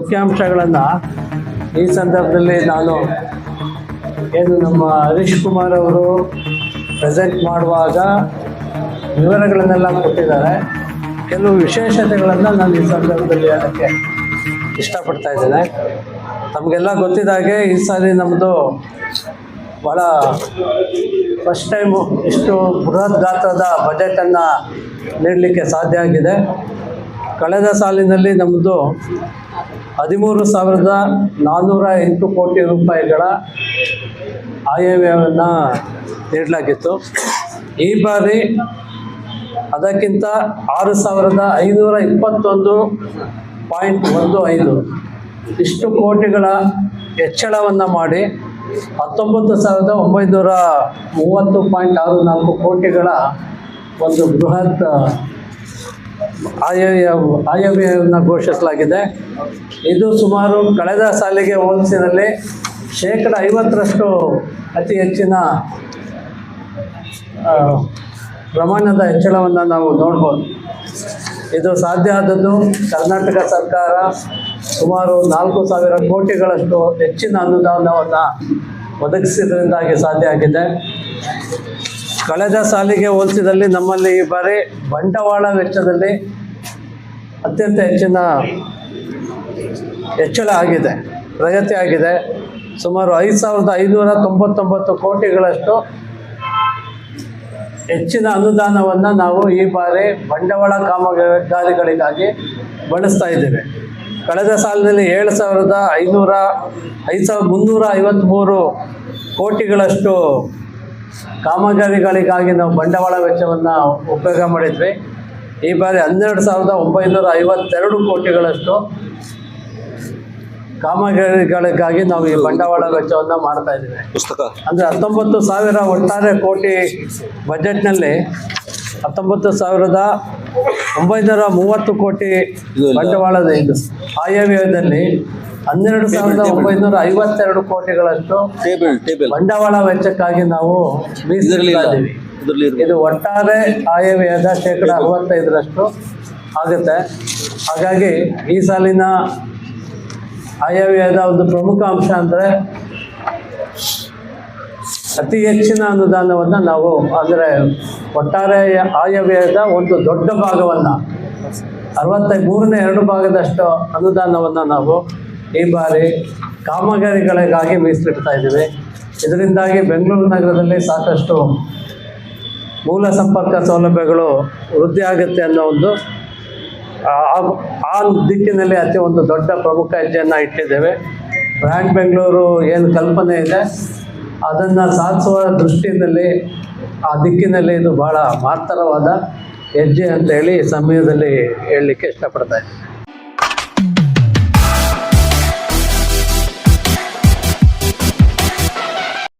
ಮುಖ್ಯಾಂಶಗಳನ್ನು ಈ ಸಂದರ್ಭದಲ್ಲಿ ನಾನು ಏನು ನಮ್ಮ ಹರೀಶ್ ಕುಮಾರ್ ಅವರು ಪ್ರೆಸೆಂಟ್ ಮಾಡುವಾಗ ವಿವರಗಳನ್ನೆಲ್ಲ ಕೊಟ್ಟಿದ್ದಾರೆ. ಕೆಲವು ವಿಶೇಷತೆಗಳನ್ನು ನಾನು ಈ ಸಂದರ್ಭದಲ್ಲಿ ಹೇಳೋಕ್ಕೆ ಇಷ್ಟಪಡ್ತಾ ಇದ್ದೇನೆ. ತಮಗೆಲ್ಲ ಗೊತ್ತಿದ್ದಾಗೆ ಈ ಸಾರಿ ನಮ್ಮದು ಭಾಳ ಫಸ್ಟ್ ಟೈಮು ಇಷ್ಟು ಬೃಹತ್ ಗಾತ್ರದ ಬಜೆಟನ್ನು ನೀಡಲಿಕ್ಕೆ ಸಾಧ್ಯ ಆಗಿದೆ. ಕಳೆದ ಸಾಲಿನಲ್ಲಿ ನಮ್ಮದು ಹದಿಮೂರು ಸಾವಿರದ ನಾನ್ನೂರ ಎಂಟು ಕೋಟಿ ರೂಪಾಯಿಗಳ ಆಯವ್ಯವನ್ನು ನೀಡಲಾಗಿತ್ತು. ಈ ಬಾರಿ ಅದಕ್ಕಿಂತ ಆರು ಸಾವಿರದ ಐನೂರ ಇಪ್ಪತ್ತೊಂದು ಪಾಯಿಂಟ್ ಒಂದು ಐದು ಇಷ್ಟು ಕೋಟಿಗಳ ಹೆಚ್ಚಳವನ್ನು ಮಾಡಿ ಹತ್ತೊಂಬತ್ತು ಸಾವಿರದ ಒಂಬೈನೂರ ಮೂವತ್ತು ಪಾಯಿಂಟ್ ಆರು ನಾಲ್ಕು ಕೋಟಿಗಳ ಒಂದು ಬೃಹತ್ ಆಯವ್ಯ ಆಯವ್ಯಯವನ್ನು ಘೋಷಿಸಲಾಗಿದೆ. ಇದು ಸುಮಾರು ಕಳೆದ ಸಾಲಿಗೆ ಹೋಲಿಸಿದಲ್ಲಿ ಶೇಕಡ ಐವತ್ತರಷ್ಟು ಅತಿ ಹೆಚ್ಚಿನ ಪ್ರಮಾಣದ ಹೆಚ್ಚಳವನ್ನು ನಾವು ನೋಡ್ಬೋದು. ಇದು ಸಾಧ್ಯ ಆದದ್ದು ಕರ್ನಾಟಕ ಸರ್ಕಾರ ಸುಮಾರು ನಾಲ್ಕು ಸಾವಿರ ಕೋಟಿಗಳಷ್ಟು ಹೆಚ್ಚಿನ ಅನುದಾನವನ್ನು ಒದಗಿಸಿದ್ರಿಂದಾಗಿ ಸಾಧ್ಯ ಆಗಿದೆ. ಕಳೆದ ಸಾಲಿಗೆ ಹೋಲಿಸಿದಲ್ಲಿ ನಮ್ಮಲ್ಲಿ ಈ ಬಾರಿ ಬಂಡವಾಳ ವೆಚ್ಚದಲ್ಲಿ ಅತ್ಯಂತ ಹೆಚ್ಚಿನ ಹೆಚ್ಚಳ ಆಗಿದೆ, ಪ್ರಗತಿ ಆಗಿದೆ. ಸುಮಾರು ಐದು ಸಾವಿರದ ಐನೂರ ತೊಂಬತ್ತೊಂಬತ್ತು ಕೋಟಿಗಳಷ್ಟು ಹೆಚ್ಚಿನ ಅನುದಾನವನ್ನು ನಾವು ಈ ಬಾರಿ ಬಂಡವಾಳ ಕಾಮಗಾರಿಗಳಿಗಾಗಿ ಬಳಸ್ತಾ ಇದ್ದೇವೆ. ಕಳೆದ ಸಾಲಿನಲ್ಲಿ ಏಳು ಸಾವಿರದ ಐನೂರ ಐದು ಸಾವಿರದ ಮುನ್ನೂರ ಐವತ್ತ್ಮೂರು ಕೋಟಿಗಳಷ್ಟು ಕಾಮಗಾರಿಗಳಿಗಾಗಿ ನಾವು ಬಂಡವಾಳ ವೆಚ್ಚವನ್ನು ಉಪಯೋಗ ಮಾಡಿದ್ವಿ. ಈ ಬಾರಿ ಹನ್ನೆರಡು ಸಾವಿರದ ಒಂಬೈನೂರ ಐವತ್ತೆರಡು ಕೋಟಿಗಳಷ್ಟು ಕಾಮಗಾರಿಗಳಿಗಾಗಿ ನಾವು ಈ ಬಂಡವಾಳ ವೆಚ್ಚವನ್ನು ಮಾಡ್ತಾ ಇದ್ದೀವಿ. ಪುಸ್ತಕ. ಅಂದರೆ ಹತ್ತೊಂಬತ್ತು ಸಾವಿರ ಒಟ್ಟಾರೆ ಕೋಟಿ ಬಜೆಟ್ನಲ್ಲಿ ಹತ್ತೊಂಬತ್ತು ಸಾವಿರದ ಒಂಬೈನೂರ ಮೂವತ್ತು ಕೋಟಿ ಬಂಡವಾಳದ ಇದು ಆಯವ್ಯಯದಲ್ಲಿ ಹನ್ನೆರಡು ಸಾವಿರದ ಒಂಬೈನೂರ ಐವತ್ತೆರಡು ಕೋಟಿಗಳಷ್ಟು ಬಂಡವಾಳ ವೆಚ್ಚಕ್ಕಾಗಿ ನಾವು ಇದು? ಒಟ್ಟಾರೆ ಆಯವ್ಯಯದ ಶೇಕಡ ಅರವತ್ತೈದರಷ್ಟು ಆಗುತ್ತೆ. ಹಾಗಾಗಿ ಈ ಸಾಲಿನ ಆಯವ್ಯಯದ ಒಂದು ಪ್ರಮುಖ ಅಂಶ ಅಂದರೆ ಅತಿ ಹೆಚ್ಚಿನ ಅನುದಾನವನ್ನು ನಾವು ಅಂದರೆ ಒಟ್ಟಾರೆ ಆಯವ್ಯಯದ ಒಂದು ದೊಡ್ಡ ಭಾಗವನ್ನು ಅರವತ್ತೈದು ಮೂರನೇ ಎರಡು ಭಾಗದಷ್ಟು ಅನುದಾನವನ್ನು ನಾವು ಈ ಬಾರಿ ಕಾಮಗಾರಿಗಳಿಗಾಗಿ ಮೀಸಲಿಡ್ತಾ ಇದ್ದೀವಿ. ಇದರಿಂದಾಗಿ ಬೆಂಗಳೂರು ನಗರದಲ್ಲಿ ಸಾಕಷ್ಟು ಮೂಲ ಸಂಪರ್ಕ ಸೌಲಭ್ಯಗಳು ವೃದ್ಧಿ ಆಗುತ್ತೆ ಅನ್ನೋ ಒಂದು ಆ- ಆ ದಿಕ್ಕಿನಲ್ಲಿ ಅತಿ ಒಂದು ದೊಡ್ಡ ಪ್ರಮುಖ ಹೆಜ್ಜೆಯನ್ನು ಇಟ್ಟಿದ್ದೇವೆ. ಬ್ರ್ಯಾಂಡ್ ಬೆಂಗಳೂರು ಏನು ಕಲ್ಪನೆ ಇದೆ? ಅದನ್ನು ಸಾಧಿಸುವ ದೃಷ್ಟಿಯಲ್ಲಿ ಆ ದಿಕ್ಕಿನಲ್ಲಿ ಇದು ಬಹಳ ಮಹತ್ತರವಾದ ಹೆಜ್ಜೆ ಅಂತೇಳಿ ಸಮಯದಲ್ಲಿ ಹೇಳಲಿಕ್ಕೆ ಇಷ್ಟಪಡ್ತಾ ಇದ್ದೀನಿ.